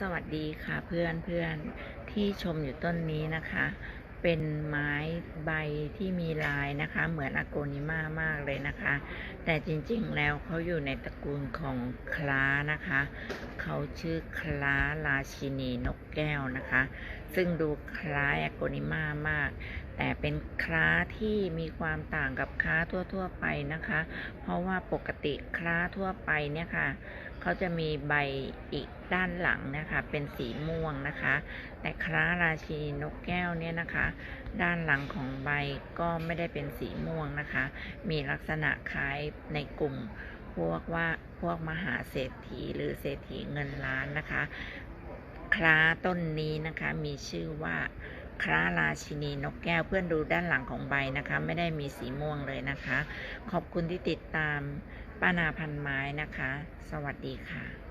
สวัสดีค่ะเพื่อนเพื่อนที่ชมอยู่ต้นนี้นะคะ เป็นไม้ใบที่มีลายนะคะ เหมือนอโกนิมามากเลยนะคะ แต่จริงๆแล้วเขาอยู่ในตระกูลของคล้านะคะ เขาชื่อคล้าราชินีนกแก้วนะคะ ซึ่งดูคล้ายอโกนิมามาก แต่เป็นคล้าที่มีความต่างกับคล้าทั่ว ๆ ไปนะคะ เพราะว่าปกติคล้าทั่วไปเนี่ยค่ะเขาจะมีใบอีกด้านหลังนะคะ เป็นสีม่วงนะคะ แต่คล้าราชินีนกแก้วเนี่ยนะคะ ด้านหลังของใบก็ไม่ได้เป็นสีม่วงนะคะ มีลักษณะคล้ายในกลุ่มพวกว่าพวกมหาเศรษฐีหรือเศรษฐีเงินล้านนะคะ คล้าต้นนี้นะคะมีชื่อว่า คราราชินีนกแก้วเพื่อนดูด้านหลังของใบนะคะ ไม่ได้มีสีม่วงเลยนะคะ ขอบคุณที่ติดตามป้านาพันไม้นะคะ สวัสดีค่ะ